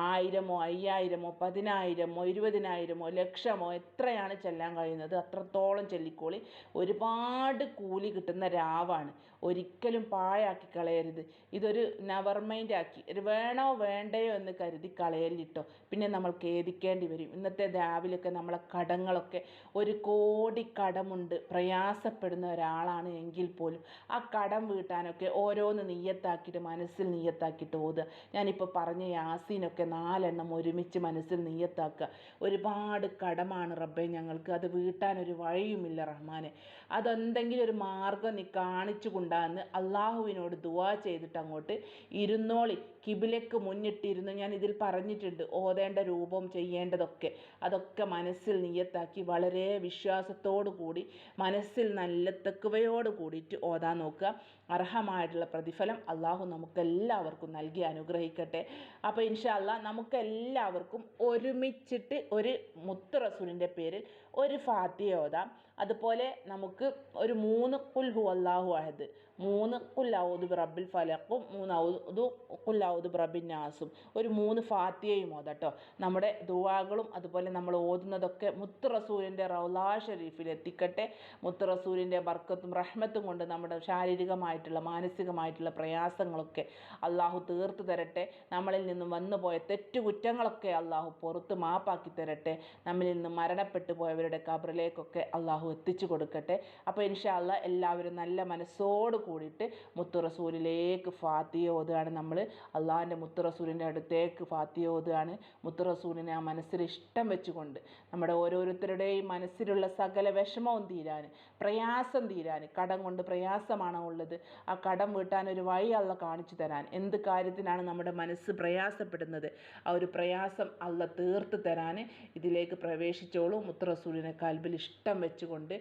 ആയിരമോ അയ്യായിരമോ പതിനായിരമോ ഇരുപതിനായിരമോ ലക്ഷമോ എത്രയാണ് ചെല്ലാൻ കഴിയുന്നത് അത്രത്തോളം ചെല്ലിക്കോളി ഒരുപാട് കൂലി കിട്ടുന്ന രാവാണ്. ഒരിക്കലും പാഴാക്കി കളയരുത്. ഇതൊരു നവർ മൈൻഡ് ആക്കി. ഒരു വേണോ വേണ്ടയോ എന്ന് കരുതി കളയല്ലിട്ടോ പിന്നെ നമ്മൾ ഖേദിക്കേണ്ടി വരും. ഇന്നത്തെ രാവിലൊക്കെ നമ്മളെ കടങ്ങളൊക്കെ ഒരു കോടി കടമുണ്ട് പ്രയാസപ്പെടുന്ന ഒരാളാണ് എങ്കിൽ പോലും ആ കടം വീട്ടാനൊക്കെ ഓരോന്ന് നീയത്താക്കിയിട്ട് മനസ്സിൽ നീയത്താക്കിയിട്ട് ഓതുക ഞാനിപ്പോൾ പറഞ്ഞ യാസീനൊക്കെ നാലെണ്ണം ഒരുമിച്ച് മനസ്സിൽ നീയത്താക്കുക ഒരുപാട് കടമാണ് റബ്ബെ ഞങ്ങൾക്ക്. അത് വീട്ടാനൊരു വഴിയുമില്ല റഹ്മാനെ. അതെന്തെങ്കിലും ഒരു മാർഗം നീ കാണിച്ചു കൊണ്ടാന്ന് അള്ളാഹുവിനോട് ദുവാ ചെയ്തിട്ട് അങ്ങോട്ട് ഇരുന്നോളി. കിബിലക്ക് മുന്നിട്ടിരുന്ന് ഞാൻ ഇതിൽ പറഞ്ഞിട്ടുണ്ട് ഓതേണ്ട രൂപം ചെയ്യേണ്ടതൊക്കെ. അതൊക്കെ മനസ്സിൽ നിയത്താക്കി വളരെ വിശ്വാസത്തോടു കൂടി മനസ്സിൽ നല്ല തെക്കുവയോട് കൂടിയിട്ട് ഓതാൻ നോക്കുക. അർഹമായിട്ടുള്ള പ്രതിഫലം അള്ളാഹു നമുക്കെല്ലാവർക്കും നൽകി അനുഗ്രഹിക്കട്ടെ. അപ്പോൾ ഇൻഷാല്ല നമുക്കെല്ലാവർക്കും ഒരുമിച്ചിട്ട് ഒരു മുത്ത് റസൂലിന്റെ പേരിൽ ഒരു ഫാത്തിഹ ഓതാം. അതുപോലെ നമുക്ക് ഒരു മൂന്ന് കുൽ ഹു അള്ളാഹു അഹദ്. മൂന്ന് കുല്ലൗദ് റബ്ബിൽ ഫലക്കും മൂന്ന് ഔദു കുല്ലൗദ് റബ്ബിൻ നാസും. ഒരു മൂന്ന് ഫാത്തിയയും ഓതട്ടോ. നമ്മുടെ ദുവാകളും അതുപോലെ നമ്മൾ ഓതുന്നതൊക്കെ മുത്ത് റസൂലിന്റെ റൗലാ ഷരീഫിൽ എത്തിക്കട്ടെ. മുത്ത് റസൂലിന്റെ ബർക്കത്തും റഹ്മത്തും കൊണ്ട് നമ്മുടെ ശാരീരികമായിട്ടുള്ള മാനസികമായിട്ടുള്ള പ്രയാസങ്ങളൊക്കെ അള്ളാഹു തീർത്തു തരട്ടെ. നമ്മളിൽ നിന്നും വന്നുപോയ തെറ്റുകുറ്റങ്ങളൊക്കെ അള്ളാഹു പുറത്ത് മാപ്പാക്കി തരട്ടെ. നമ്മളിൽ നിന്ന് മരണപ്പെട്ടു പോയവരുടെ കബറിലേക്കൊക്കെ അള്ളാഹു എത്തിച്ചു കൊടുക്കട്ടെ. അപ്പോൾ ഇൻഷാല്ല എല്ലാവരും നല്ല മനസ്സോട് കൂടിയിട്ട് മുത്തു റസൂലിലേക്ക് ഫാത്തിയ ഓതുകയാണ് നമ്മൾ അള്ളാഹിന്റെ മുത്തു റസൂലിന്റെ അടുത്തേക്ക് ഫാത്തിയ ഓതുകയാണ്. മുത്തു റസൂലിനെ ആ മനസ്സിൽ ഇഷ്ടം വെച്ചുകൊണ്ട് നമ്മുടെ ഓരോരുത്തരുടെയും മനസ്സിലുള്ള സകല വിഷമവും തീരാൻ പ്രയാസം തീരാൻ കടം കൊണ്ട് പ്രയാസമാണോ ഉള്ളത്? ആ കടം വീട്ടാൻ ഒരു വഴി അള്ള കാണിച്ചു തരാൻ. എന്ത് കാര്യത്തിനാണ് നമ്മുടെ മനസ്സ് പ്രയാസപ്പെടുന്നത്? ആ ഒരു പ്രയാസം അള്ള തീർത്ത് തരാൻ ഇതിലേക്ക് പ്രവേശിച്ചോളൂ. മുത്തു റസൂലിനെ ബലിഷ്ടം വെച്ചുകൊണ്ട്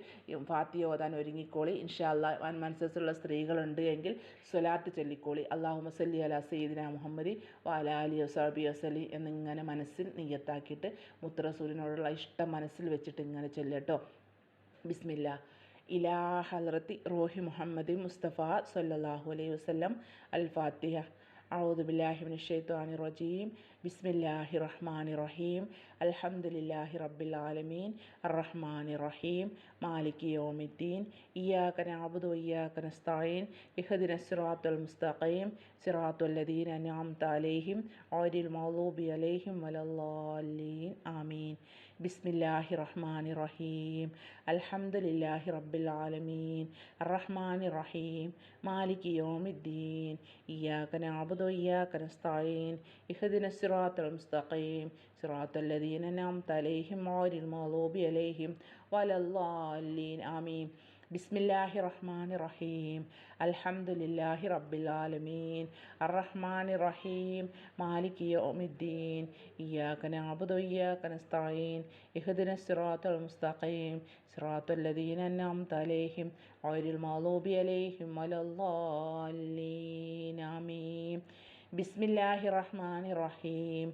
ഫാത്തിയ ഓതാൻ ഒരുങ്ങിക്കോളി. ഇൻഷാ അല്ലാ വൻ മനസ്സുള്ള സ്ത്രീകളുണ്ട് എങ്കിൽ സ്വലാത്ത് ചൊല്ലിക്കോളി. അള്ളാഹു മസല്ലി അല സയ്യിദിന മുഹമ്മദി വാല അലി വസാബി എന്നിങ്ങനെ മനസ്സിൽ നെയ്യത്താക്കിയിട്ട് മുത്തറസൂലിനോടുള്ള ഇഷ്ടം മനസ്സിൽ വെച്ചിട്ട് ഇങ്ങനെ ചൊല്ലട്ടോ ബിസ്മില്ല. ഇലാ ഹലറത്തി റോഹി മുഹമ്മദ് മുസ്തഫ സല്ലല്ലാഹു അലൈഹി വസ്ലം അൽ ഫാത്തിഹ. ഔദുബില്ലാഹിമിൻ ഷെയ്ത്വാനി റജീം ബിസ്മില്ലാഹി റഹ്മാൻ റഹീം അലഹമുല്ലാഹി റബ്ബിൽ ആലമീൻ റഹ്മാൻ റഹീം മാലിക് യോമിദ്ദീൻ ഇയാക്ക നാബുദു ഇയാക്ക നസ്തായീൻ ഇഹദിന സിറാത്തുൽ മുസ്തഖീം സിറാത്തുല്ലദീൻ അനാം താലേഹിം ഓരിൽ മൗലൂബി അലേഹിം വലല്ലാലീൻ ആമീൻ ബിസ്മില്ലാഹി റഹ്മാനി റഹീം അൽഹംദുലില്ലാഹി റബ്ബിൽ ആലമീൻ റഹ്മാനി റഹീം മാലിക് യോമിദ്ദീൻ. ഇയാക്കൻ ആബുദോ ഇയാക്കൻ സ്ഥായീൻ ഇഹദിന സിറാത്തൽ മുസ്തഖീം. സിറാത്തൽ ലദീന നാം തലേഹിം ഓരിൽ മാലോബി അലേഹിം വലല്ലാലീൻ ആമീൻ. ബിസ്മില്ലാഹി റഹ്മാൻ റഹീം അൽഹംദുലില്ലാഹി റബ്ബിലാലമീൻ. അറഹ്മാൻ റഹീം മാലിക് യോമിദ്ദീൻ. ഇയാക്കന അബുദോ ഇയാക്കനസ്തായീൻ ഇഹദിന സിറാത്തുൽ മുസ്തഖീം. സിറാത്തുല്ലദീൻ അന്നാംത അലൈഹിം. ഓരിൽ മാലൂബി അലൈഹിം വലല്ലാലീൻ ആമീൻ. ബിസ്മില്ലാഹി റഹ്മാൻ റഹീം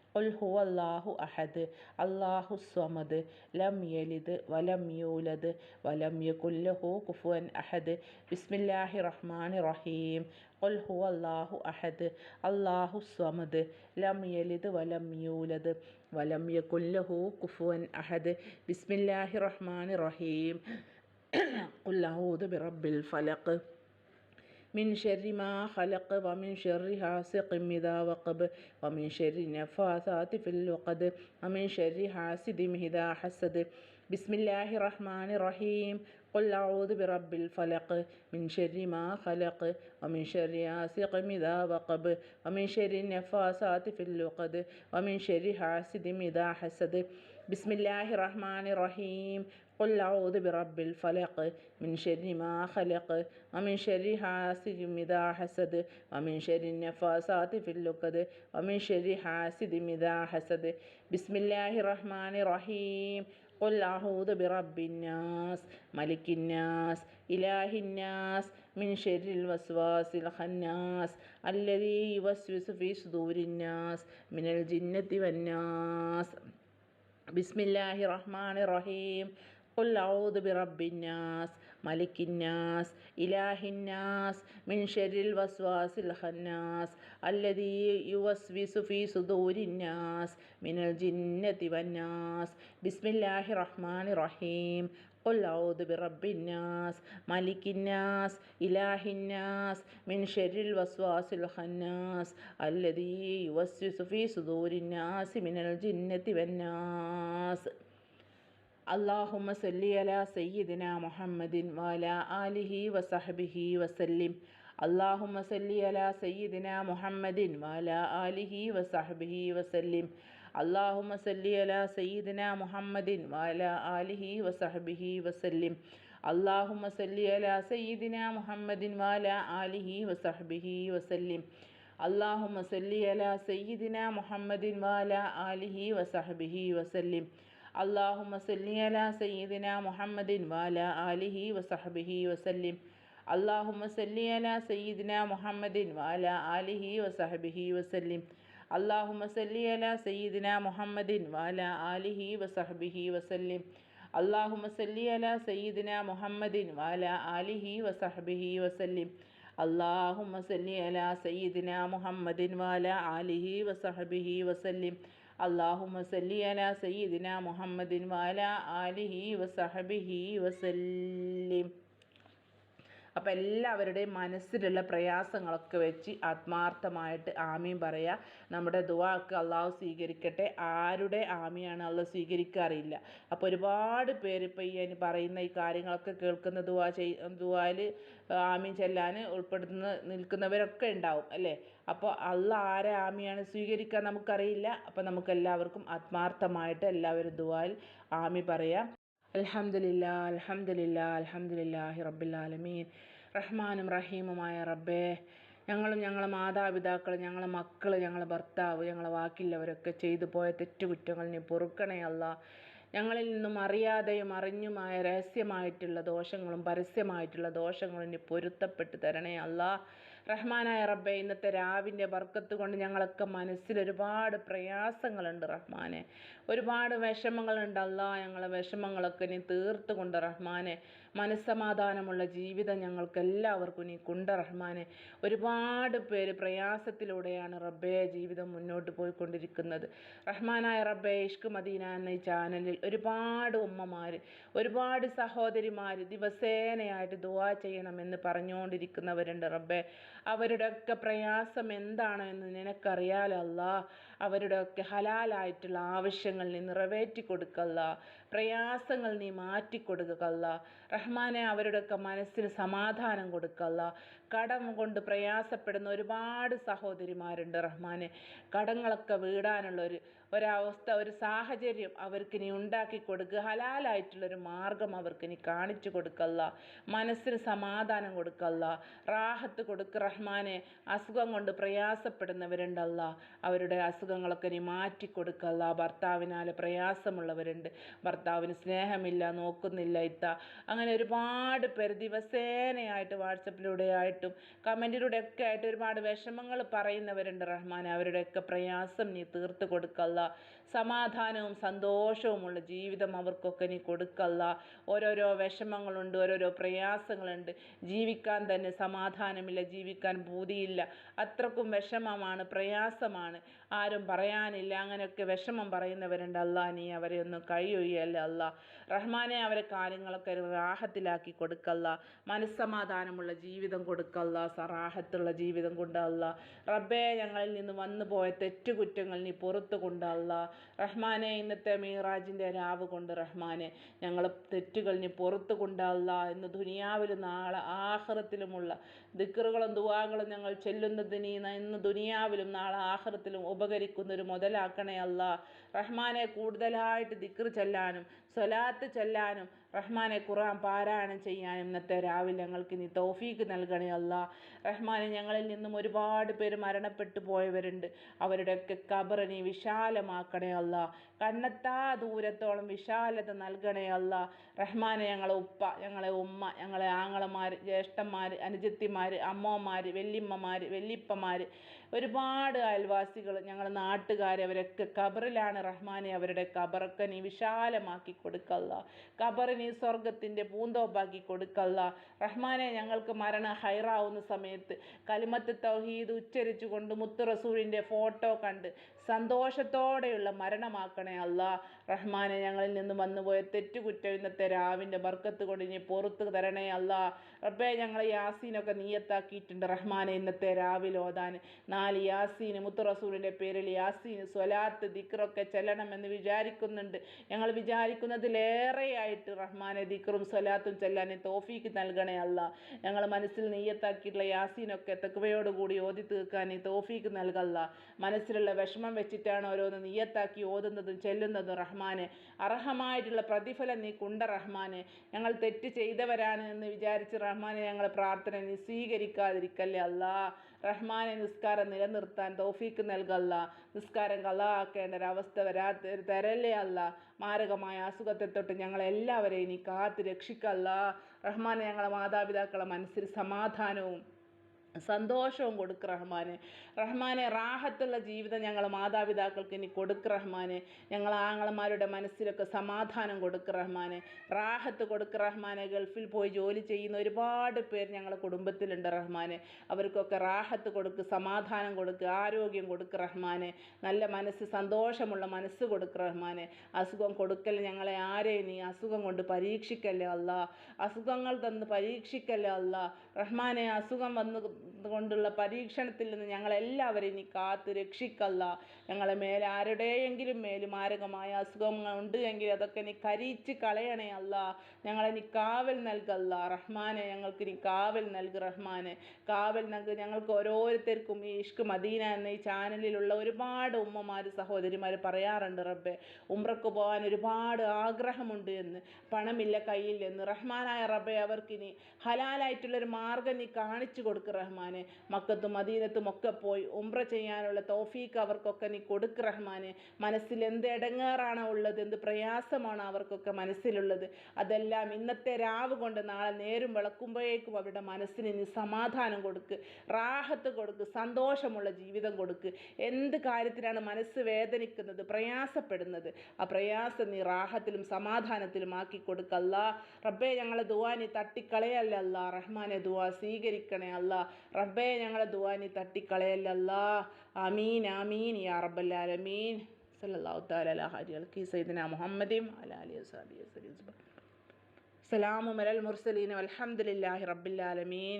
قل هو الله أحد الله الصمد لم يلد ولم يولد ولم يكن له كفوا أحد بسم الله الرحمن الرحيم قل هو الله أحد الله الصمد لم يلد ولم يولد ولم يكن له كفوا أحد بسم الله الرحمن الرحيم قل أعوذ برب الفلق من شر ما خلق ومن شر حاسق إذا وقب ومن شر النفاثات في العقد ومن شر حاسد إذا حسد. بسم الله الرحمن الرحيم. قل أعوذ برب الفلق. من شر ما خلق ومن شر حاسق إذا وقب ومن شر النفاثات في العقد ومن شر حاسد إذا حسد. بسم الله الرحمن الرحيم قل أعوذ برب الفلق من شر ما خلق ومن شر حاسد إذا حسد ومن شر النفاثات في العقد ومن شر حاسد إذا حسد بسم الله الرحمن الرحيم قل أعوذ برب الناس ملك الناس إله الناس من شر الوسواس الخناس الذي يوسوس في صدور الناس من الجنة والناس بسم الله الرحمن الرحيم قل أعوذ برب الناس ملك الناس إله الناس من شر الوسواس الخناس الذي يوسوس في صدور الناس من الجنة والناس بسم الله الرحمن الرحيم ഒല്ലാവുദ് ബിറബിന്നാസ് മലിക്കിന്നാസ് ഇലാഹിന്നാസ് മിൻ ഷെരിൽ വസ്വാസിൽ ഖന്നാസ് അല്ലദീ യുവസ്വിസു ഫീ സുദൂരിന്നാസ് മിനൽ ജിന്നത്തി വന്നാസ് അള്ളാഹുമ്മ സല്ലി അല സയ്യിദിന മുഹമ്മദിൻ വാല ആലിഹി വസഹബിഹി വസല്ലിം അള്ളാഹുമ്മ സല്ലി അല സയ്യിദിന മുഹമ്മദിൻ വാല ആലിഹി വസഹബിഹി വസല്ലിം അള്ളാഹുമ സല്ലി അലാ സയ്യിദിന മുഹമ്മദിൻ വല ആലിഹി വസഹബിഹി വസല്ലിം. അള്ളാഹുമ സല്ലി അല സയ്യിദിന മുഹമ്മദിൻ വല ആലിഹി വസഹബിഹി വസല്ലിം. അള്ളാഹുമ സല്ലി അല സയ്യിദിന മുഹമ്മദിൻ വല ആലിഹി വസഹബിഹി വസല്ലിം. അള്ളാഹുമ സല്ലി അല സയ്യിദിന മുഹമ്മദിൻ വല ആലിഹി വസഹബിഹി വസല്ലിം. അള്ളാഹുമ സല്ലി അല സയ്യിദിന മുഹമ്മദിൻ വല ആലിഹി വസഹബിഹി വസല്ലിം. അള്ളാഹു മസല്ലി അല സയ്യിദിന മുഹമ്മദിൻ വാല ആലിഹി വസഹബിഹി വസല്ലിം. അള്ളാഹു മസല്ലി അല സയ്യിദിന മുഹമ്മദിൻ വാല ആലിഹി വസഹബിഹി വസല്ലിം. അള്ളാഹു മസല്ലി അല സയ്യിദിന മുഹമ്മദിൻ വാല ആലിഹി വസഹബിഹി വസല്ലിം. അള്ളാഹു മസല്ലി അല സയ്യിദിന മുഹമ്മദിൻ വാല ആലിഹി വസഹബിഹി വസല്ലിം. അപ്പോൾ എല്ലാവരുടെയും മനസ്സിലുള്ള പ്രയാസങ്ങളൊക്കെ വെച്ച് ആത്മാർത്ഥമായിട്ട് ആമീൻ പറയുക നമ്മുടെ ദുവാക്ക് അള്ളാഹു സ്വീകരിക്കട്ടെ. ആരുടെ ആമിയാണ് അള്ളാഹ് സ്വീകരിക്കാറില്ല അപ്പോൾ ഒരുപാട് പേര് ഇപ്പോൾ ഈ പറയുന്ന ഈ കാര്യങ്ങളൊക്കെ കേൾക്കുന്ന ദുവാ ചെയ് ദുവായിൽ ആമീൻ ചെല്ലാൻ ഉൾപ്പെടുന്ന നിൽക്കുന്നവരൊക്കെ ഉണ്ടാവും അല്ലേ? അപ്പോൾ അള്ള ആരെ ആമിയാണ് സ്വീകരിക്കാൻ നമുക്കറിയില്ല. അപ്പോൾ നമുക്കെല്ലാവർക്കും ആത്മാർത്ഥമായിട്ട് എല്ലാവരും ദുവായിൽ ആമി പറയാം. അൽഹംദുലില്ല അൽഹംദുലില്ലാഹി റബ്ബിൽ ആലമീൻ. റഹ്മാനും റഹീമുമായ റബ്ബേ ഞങ്ങളും ഞങ്ങളെ മാതാപിതാക്കൾ ഞങ്ങളെ മക്കൾ ഞങ്ങളെ ഭർത്താവ് ഞങ്ങളെ വാക്കില്ലവരൊക്കെ ചെയ്തു പോയ തെറ്റുകുറ്റങ്ങൾ നീ പൊറുക്കണേ അല്ല. ഞങ്ങളിൽ നിന്നും അറിയാതെയും അറിഞ്ഞുമായ രഹസ്യമായിട്ടുള്ള ദോഷങ്ങളും പരസ്യമായിട്ടുള്ള ദോഷങ്ങളും നീ പൊരുത്തപ്പെട്ട് തരണേ അല്ല. റഹ്മാനായ റബ്ബെ ഇന്നത്തെ രാവിന്റെ ബർക്കത്ത് കൊണ്ട് ഞങ്ങളൊക്കെ മനസ്സിൽ ഒരുപാട് പ്രയാസങ്ങളുണ്ട് റഹ്മാനെ. ഒരുപാട് വിഷമങ്ങളുണ്ട്. അല്ല ഞങ്ങളെ വിഷമങ്ങളൊക്കെ നീ തീർത്തുകൊണ്ട് റഹ്മാനെ. മനസ്സമാധാനമുള്ള ജീവിതം ഞങ്ങൾക്ക് എല്ലാവർക്കും നീ കൊണ്ട് റഹ്മാനെ ഒരുപാട് പേര് പ്രയാസത്തിലൂടെയാണ് റബ്ബേ ജീവിതം മുന്നോട്ട് പോയിക്കൊണ്ടിരിക്കുന്നത്. റഹ്മാനായ റബ്ബേ ഇഷ്ക് മദീന എന്ന ഈ ചാനലിൽ ഒരുപാട് ഉമ്മമാർ ഒരുപാട് സഹോദരിമാർ ദിവസേനയായിട്ട് ദുവാ ചെയ്യണമെന്ന് പറഞ്ഞുകൊണ്ടിരിക്കുന്നവരുണ്ട് റബ്ബെ. അവരുടെയൊക്കെ പ്രയാസം എന്താണോ എന്ന് നിനക്കറിയാലോ അല്ലാ അവരുടെയൊക്കെ ഹലാലായിട്ടുള്ള ആവശ്യങ്ങൾ നിറവേറ്റി കൊടുക്കല്ല പ്രയാസങ്ങൾ നീ മാറ്റി അല്ല റഹ്മാനെ അവരുടെയൊക്കെ മനസ്സിന് സമാധാനം കൊടുക്കല്ല കടം കൊണ്ട് പ്രയാസപ്പെടുന്ന ഒരുപാട് സഹോദരിമാരുണ്ട് റഹ്മാനെ. കടങ്ങളൊക്കെ വീടാനുള്ള ഒരു ഒരവസ്ഥ ഒരു സാഹചര്യം അവർക്ക് ഇനി ഉണ്ടാക്കി കൊടുക്കുക ഹലാലായിട്ടുള്ളൊരു മാർഗം അവർക്ക് ഇനി കാണിച്ചു കൊടുക്കല്ല. മനസ്സിന് സമാധാനം കൊടുക്കല്ല. റാഹത്ത് കൊടുക്ക് റഹ്മാനെ. അസുഖം കൊണ്ട് പ്രയാസപ്പെടുന്നവരുണ്ടല്ല. അവരുടെ അസുഖങ്ങളൊക്കെ നീ മാറ്റി കൊടുക്കല്ല. ഭർത്താവിനാൽ പ്രയാസമുള്ളവരുണ്ട്. ഭർത്താവിന് സ്നേഹമില്ല നോക്കുന്നില്ല ഇത്ത. അങ്ങനെ ഒരുപാട് പേര് ദിവസേനയായിട്ട് വാട്സപ്പിലൂടെ ആയിട്ടും കമന്റിലൂടെ ഒക്കെ ആയിട്ട് ഒരുപാട് വിഷമങ്ങൾ പറയുന്നവരുണ്ട് റഹ്മാൻ അവരുടെയൊക്കെ പ്രയാസം നീ തീർത്ത് കൊടുക്കല്ല. സമാധാനവും സന്തോഷവുമുള്ള ജീവിതം അവർക്കൊക്കെ നീ കൊടുക്കല്ല. ഓരോരോ വിഷമങ്ങളുണ്ട് ഓരോരോ പ്രയാസങ്ങളുണ്ട്. ജീവിക്കാൻ തന്നെ സമാധാനമില്ല ജീവിക്കാൻ ഭൂതിയില്ല അത്രക്കും വിഷമമാണ് പ്രയാസമാണ്. ആരും പറയാനില്ല അങ്ങനെയൊക്കെ വിഷമം പറയുന്നവരുണ്ട്. അല്ലാ നീ അവരെ ഒന്ന് കഴിയൊഴിയല്ല അല്ല. റഹ്മാനെ അവരെ കാര്യങ്ങളൊക്കെ റാഹത്തിലാക്കി കൊടുക്കല്ല. മനസ്സമാധാനമുള്ള ജീവിതം കൊടുക്കല്ല സറാഹത്തുള്ള ജീവിതം കൊണ്ടല്ല റബ്ബേ ഞങ്ങളിൽ നിന്ന് വന്നു പോയ തെറ്റുകുറ്റങ്ങൾ നീ പുറത്തു കൊണ്ടല്ല റഹ്മാനെ ഇന്നത്തെ മീറാജിന്റെ രാവ് കൊണ്ട് റഹ്മാനെ ഞങ്ങൾ തെറ്റുകൾ നീ പുറത്തു കൊണ്ടല്ല ഇന്ന് ദുനിയാവിലും നാളെ ആഹ്റത്തിലുമുള്ള ദിക്കറുകളും ദുവാകളും ഞങ്ങൾ ചെല്ലുന്നതിന് ഇന്ന് ദുനിയാവിലും നാളെ ആഹ്റത്തിലും ഉപകരിക്കുന്ന ഒരു മുതലാക്കണേ അല്ല. റഹ്മാനെ കൂടുതലായിട്ട് ദിക്കർ ചെല്ലാനും സ്വലാത്ത് ചെല്ലാനും റഹ്മാനെ ഖുർആൻ പാരായണം ചെയ്യാനും ഇന്നത്തെ രാവിലെ ഞങ്ങൾക്ക് നീ തൗഫീക്ക് നൽകണേ അല്ല. റഹ്മാനെ ഞങ്ങളിൽ നിന്നും ഒരുപാട് പേര് മരണപ്പെട്ടു പോയവരുണ്ട്. അവരുടെയൊക്കെ കബറിനെ വിശാലമാക്കണേ അല്ല. കണ്ണെത്താ ദൂരത്തോളം വിശാലത നൽകണേ അല്ല. റഹ്മാനെ ഞങ്ങളെ ഉപ്പ ഞങ്ങളെ ഉമ്മ ഞങ്ങളെ ആങ്ങളമാർ ജ്യേഷ്ഠന്മാർ അനുജത്തിമാർ അമ്മമാർ വല്യമ്മമാർ വല്യപ്പമാർ ഒരുപാട് അയൽവാസികൾ ഞങ്ങൾ നാട്ടുകാർ അവരൊക്കെ ഖബറിലാണ്. റഹ്മാനെ അവരുടെ കബറൊക്കെ നീ വിശാലമാക്കി കൊടുക്കല്ല. ഖബർ നീ സ്വർഗത്തിന്റെ പൂന്തോപ്പാക്കി കൊടുക്കല്ല. റഹ്മാനെ ഞങ്ങൾക്ക് മരണം ഹൈറാവുന്ന സമയത്ത് കലിമത്ത് തൗഹീദ് ഉച്ചരിച്ചുകൊണ്ട് മുത്തു റസൂലിന്റെ ഫോട്ടോ കണ്ട് സന്തോഷത്തോടെയുള്ള മരണമാക്കണേ അല്ല റഹ്മാനെ ഞങ്ങളിൽ നിന്ന് വന്നുപോയ തെറ്റുകുറ്റം ഇന്നത്തെ രാവിന്റെ ബർക്കത്ത് കൊണ്ട് ഇനി പുറത്ത് തരണേ അല്ല റബ്ബേ ഞങ്ങൾ യാസീനൊക്കെ നീയത്താക്കിയിട്ടുണ്ട് റഹ്മാനെ ഇന്നത്തെ രാവിലെ ഓതാൻ. നാല് യാസീന് മുത്തു റസൂലിന്റെ പേരിൽ യാസീന് സ്വലാത്ത് ദിക്റൊക്കെ ചെല്ലണമെന്ന് വിചാരിക്കുന്നുണ്ട്. ഞങ്ങൾ വിചാരിക്കുന്നതിലേറെയായിട്ട് റഹ്മാനെ ദിക്റും സ്വലാത്തും ചെല്ലാനെ തോഫീക്ക് നൽകണേ അല്ല ഞങ്ങൾ മനസ്സിൽ നീയത്താക്കിയിട്ടുള്ള യാസീനൊക്കെ തെക്കുവയോടുകൂടി ഓതി തീർക്കാൻ തോഫീക്ക് നൽകല്ല മനസ്സിലുള്ള വിഷമം വെച്ചിട്ടാണ് ഓരോന്ന് നീയത്താക്കി ഓതുന്നതും ചെല്ലുന്നതും റഹ്മാനെ. അർഹമായിട്ടുള്ള പ്രതിഫലം നീ കുണ്ട റഹ്മാനെ. ഞങ്ങൾ തെറ്റ് ചെയ്തവരാണ് എന്ന് വിചാരിച്ച് റഹ്മാനെ ഞങ്ങൾ പ്രാർത്ഥന നീ സ്വീകരിക്കാതിരിക്കല്ലേ അല്ലാ. റഹ്മാനെ നിസ്കാരം നിലനിർത്താൻ തോഫീക്ക് നൽകല്ല. നിസ്കാരം കലാക്കേണ്ട ഒരവസ്ഥ വരാ തരല്ലേ അല്ല. മാരകമായ അസുഖത്തെ തൊട്ട് ഞങ്ങളെല്ലാവരെയും നീ കാത്ത് രക്ഷിക്കല്ല. റഹ്മാനെ ഞങ്ങളെ മാതാപിതാക്കളെ മനസ്സിൽ സമാധാനവും സന്തോഷവും കൊടുക്ക് റഹ്മാനെ. റഹ്മാനെ റാഹത്തുള്ള ജീവിതം ഞങ്ങൾ മാതാപിതാക്കൾക്ക് ഇനി കൊടുക്ക് റഹ്മാനെ. ഞങ്ങൾ ആങ്ങളമാരുടെ മനസ്സിലൊക്കെ സമാധാനം കൊടുക്ക് റഹ്മാനെ. റാഹത്ത് കൊടുക്ക് റഹ്മാനെ. ഗൾഫിൽ പോയി ജോലി ചെയ്യുന്ന ഒരുപാട് പേർ ഞങ്ങളുടെ കുടുംബത്തിലുണ്ട് റഹ്മാനെ. അവർക്കൊക്കെ റാഹത്ത് കൊടുക്ക് സമാധാനം കൊടുക്ക് ആരോഗ്യം കൊടുക്ക് റഹ്മാനെ. നല്ല മനസ്സ് സന്തോഷമുള്ള മനസ്സ് കൊടുക്ക് റഹ്മാനെ. അസുഖം കൊടുക്കൽ ഞങ്ങളെ ആരെയും നീ അസുഖം കൊണ്ട് പരീക്ഷിക്കല്ലേ അല്ല അസുഖങ്ങൾ തന്ന് പരീക്ഷിക്കല്ലേ അല്ല റഹ്മാനെ അസുഖം വന്ന് കൊണ്ടുള്ള പരീക്ഷണത്തിൽ നിന്ന് ഞങ്ങളെല്ലാവരെയും നീ കാത്ത് രക്ഷിക്കല്ല. ഞങ്ങളെ മേലെ ആരുടെയെങ്കിലും മേൽ മാരകമായ അസുഖങ്ങൾ ഉണ്ട് എങ്കിൽ അതൊക്കെ നീ കരിച്ച് കളയണേ അല്ല. ഞങ്ങളെ നീ കാവൽ നൽകല്ല. റഹ്മാനെ ഞങ്ങൾക്ക് നീ കാവൽ നൽകു റഹ്മാനെ. കാവൽ നൽകി ഞങ്ങൾക്ക് ഓരോരുത്തർക്കും ഈ ഇഷ്ക് മദീന എന്ന ഈ ചാനലിലുള്ള ഒരുപാട് ഉമ്മമാർ സഹോദരിമാർ പറയാറുണ്ട് റബ്ബെ ഉംറക്ക് പോകാൻ ഒരുപാട് ആഗ്രഹമുണ്ട് എന്ന്. പണമില്ല കയ്യിൽ എന്ന്. റഹ്മാനായ റബ്ബെ അവർക്കിനി ഹലാലായിട്ടുള്ളൊരു മാർഗം നീ കാണിച്ചു കൊടുക്ക് റഹ്മാനെ. മക്കത്തും മദീനത്തും ഒക്കെ പോയി ഉംറ ചെയ്യാനുള്ള തോഫീക്ക് അവർക്കൊക്കെ നീ കൊടുക്ക് റഹ്മാനെ. മനസ്സിൽ എന്ത് ഇടങ്ങേറാണോ ഉള്ളത് എന്ത് പ്രയാസമാണോ അവർക്കൊക്കെ മനസ്സിലുള്ളത്. അതെല്ലാം ഇന്നത്തെ രാവ് കൊണ്ട് നാളെ നേരും വിളക്കുമ്പോഴേക്കും അവരുടെ മനസ്സിന് നീ സമാധാനം കൊടുക്ക് റാഹത്ത് കൊടുക്ക് സന്തോഷമുള്ള ജീവിതം കൊടുക്ക്. എന്ത് കാര്യത്തിനാണ് മനസ്സ് വേദനിക്കുന്നത് പ്രയാസപ്പെടുന്നത്? ആ പ്രയാസം നീ റാഹത്തിലും സമാധാനത്തിലും ആക്കി കൊടുക്കല്ല റബ്ബേ ഞങ്ങളെ ദുവാ നീ തട്ടിക്കളയല്ല അല്ല റഹ്മാനെ ദുവാ സ്വീകരിക്കണേ അല്ല റബ്ബേ ഞങ്ങളെ ദുവാനി തട്ടിക്കളയല്ലല്ലാ അമീൻ അമീൻ യാ റബ്ബല്ലാലമീൻ സല്ലല്ലാഹു തആല അലാ ഹരിയൽക്കി സയ്യിദന മുഹമ്മദിം അലാ അലിഹി വസഹബിഹി വസല്ലം. മുർസലീൻ വൽഹംദുലില്ലാഹി റബ്ബിൽ ആലമീൻ.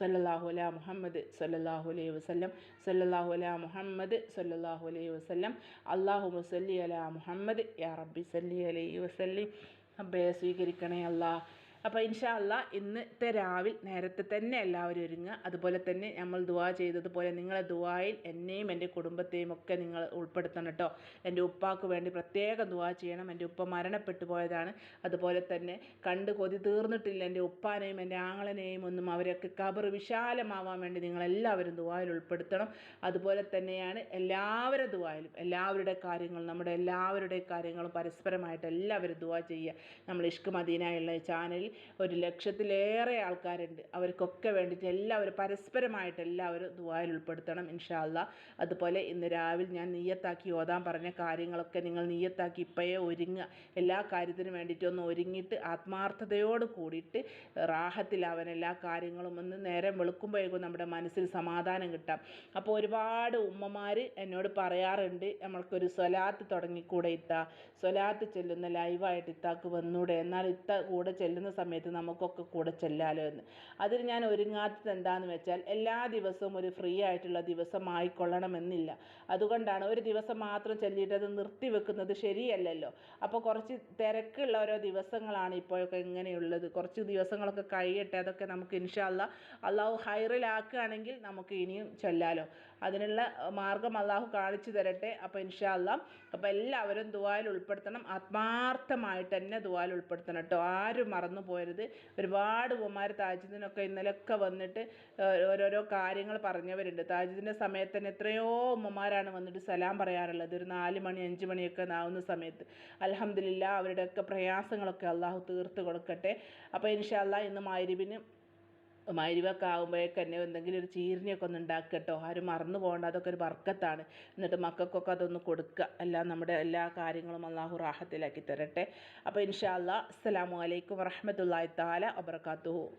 സല്ലല്ലാഹു അലാ മുഹമ്മദ് സല്ലല്ലാഹു അലൈഹി വസല്ലം സല്ലല്ലാഹു അലാ മുഹമ്മദ് സല്ലല്ലാഹു അലൈഹി വസല്ലം അല്ലാഹുമ്മ സല്ലി അലാ മുഹമ്മദ് യാ റബ്ബി സല്ലി അലൈഹി വസല്ലി. അബ്ബയെ സ്വീകരിക്കണേ അല്ലാ അപ്പോൾ ഇൻഷാല്ല ഇന്നത്തെ രാവിൽ നേരത്തെ തന്നെ എല്ലാവരും ഒരുങ്ങുക. അതുപോലെ തന്നെ നമ്മൾ ദുവാ ചെയ്തതുപോലെ നിങ്ങളെ ദുവായിൽ എന്നെയും എന്റെ കുടുംബത്തെയും ഒക്കെ നിങ്ങൾ ഉൾപ്പെടുത്തണം കേട്ടോ. എന്റെ ഉപ്പാക്ക് വേണ്ടി പ്രത്യേകം ദുവാ ചെയ്യണം. എന്റെ ഉപ്പ മരണപ്പെട്ടു പോയതാണ്. അതുപോലെ തന്നെ കണ്ട് കൊതി തീർന്നിട്ടില്ല എന്റെ ഉപ്പാനെയും എന്റെ ആങ്ങളനെയും ഒന്നും അവരൊക്കെ കബർ വിശാലമാവാൻ വേണ്ടി നിങ്ങളെല്ലാവരും ദുവായിൽ ഉൾപ്പെടുത്തണം. അതുപോലെ തന്നെയാണ് എല്ലാവരുടെ ദുവായിലും എല്ലാവരുടെ കാര്യങ്ങളും നമ്മുടെ എല്ലാവരുടെ കാര്യങ്ങളും പരസ്പരമായിട്ട് എല്ലാവരും ദുവാ ചെയ്യുക. നമ്മൾ ഇഷ്ക് മദീനയുള്ള ചാനലിൽ ഒരു ലക്ഷത്തിലേറെ ആൾക്കാരുണ്ട്. അവർക്കൊക്കെ വേണ്ടിയിട്ട് എല്ലാവരും പരസ്പരമായിട്ട് എല്ലാവരും ദുബായിൽ ഉൾപ്പെടുത്തണം ഇൻഷാല്ല അതുപോലെ ഇന്ന് രാവിലെ ഞാൻ നീയത്താക്കി ഓതാൻ പറഞ്ഞ കാര്യങ്ങളൊക്കെ നിങ്ങൾ നീയത്താക്കി ഇപ്പോഴേ ഒരുങ്ങുക. എല്ലാ കാര്യത്തിനും വേണ്ടിയിട്ട് ഒന്ന് ഒരുങ്ങിയിട്ട് ആത്മാർത്ഥതയോട് കൂടിയിട്ട് റാഹത്തിലാവാൻ എല്ലാ കാര്യങ്ങളും ഒന്ന് നേരം വെളുക്കുമ്പോഴേക്കും നമ്മുടെ മനസ്സിൽ സമാധാനം കിട്ടാം. അപ്പോൾ ഒരുപാട് ഉമ്മമാർ എന്നോട് പറയാറുണ്ട് നമ്മൾക്കൊരു സ്വലാത്ത് തുടങ്ങിക്കൂടെ ഇത്ത? സ്വലാത്ത് ചെല്ലുന്ന ലൈവായിട്ട് ഇത്താക്ക് വന്നൂടെ? എന്നാൽ ഇത്ത കൂടെ ചെല്ലുന്ന സമയത്ത് നമുക്കൊക്കെ കൂടെ ചെല്ലാലോ എന്ന്. അതിന് ഞാൻ ഒരുങ്ങാത്തത് എന്താണെന്ന് വെച്ചാൽ എല്ലാ ദിവസവും ഒരു ഫ്രീ ആയിട്ടുള്ള ദിവസം ദിവസമായിക്കൊള്ളണമെന്നില്ല. അതുകൊണ്ടാണ് ഒരു ദിവസം മാത്രം ചെല്ലിയിട്ട് അത് നിർത്തി വെക്കുന്നത് ശരിയല്ലല്ലോ. അപ്പോൾ കുറച്ച് തിരക്കുള്ള ഓരോ ദിവസങ്ങളാണ് ഇപ്പോഴൊക്കെ ഇങ്ങനെയുള്ളത്. കുറച്ച് ദിവസങ്ങളൊക്കെ കഴിയട്ടെ അതൊക്കെ നമുക്ക് ഇൻഷാല്ല അള്ളാഹു ഹൈറിലാക്കുകയാണെങ്കിൽ നമുക്ക് ഇനിയും ചൊല്ലാലോ. അതിനുള്ള മാർഗം അള്ളാഹു കാണിച്ചു തരട്ടെ. അപ്പോൾ ഇൻഷാല്ല അപ്പോൾ എല്ലാവരും ദുവായിൽ ഉൾപ്പെടുത്തണം. ആത്മാർത്ഥമായിട്ട് തന്നെ ദുവായിൽ ഉൾപ്പെടുത്തണം കേട്ടോ. ആരും മറന്നു പോരുത്. ഒരുപാട് ഉമ്മമാർ താജിദിനൊക്കെ ഇന്നലെയൊക്കെ വന്നിട്ട് ഓരോരോ കാര്യങ്ങൾ പറഞ്ഞവരുണ്ട്. താജിദിന്റെ സമയത്ത് തന്നെ എത്രയോ ഉമ്മമാരാണ് വന്നിട്ട് സലാം പറയാറുള്ളത്. ഒരു നാല് മണി അഞ്ച് മണിയൊക്കെ ആവുന്ന സമയത്ത്. അലഹമില്ല അവരുടെയൊക്കെ പ്രയാസങ്ങളൊക്കെ അള്ളാഹു തീർത്ത് കൊടുക്കട്ടെ. അപ്പോൾ ഇൻഷാല്ല ഇന്ന് മാരിബിന് മരുവൊക്കെ ആകുമ്പോഴേക്ക് തന്നെ എന്തെങ്കിലും ഒരു ചീരിനെയൊക്കെ ഒന്ന് ഉണ്ടാക്കുക കേട്ടോ. ആരും മറന്നു പോകണ്ട. അതൊക്കെ ഒരു ബർക്കത്താണ് എന്നിട്ട് മക്കൾക്കൊക്കെ അതൊന്ന് കൊടുക്കുക. എല്ലാം നമ്മുടെ എല്ലാ കാര്യങ്ങളും അള്ളാഹു റാഹത്തിലാക്കി തരട്ടെ. അപ്പോൾ ഇൻഷാ അല്ലാ അസ്സലാമു അലൈക്കും വറഹമത്തല്ലാ താല വബർക്കാത്തു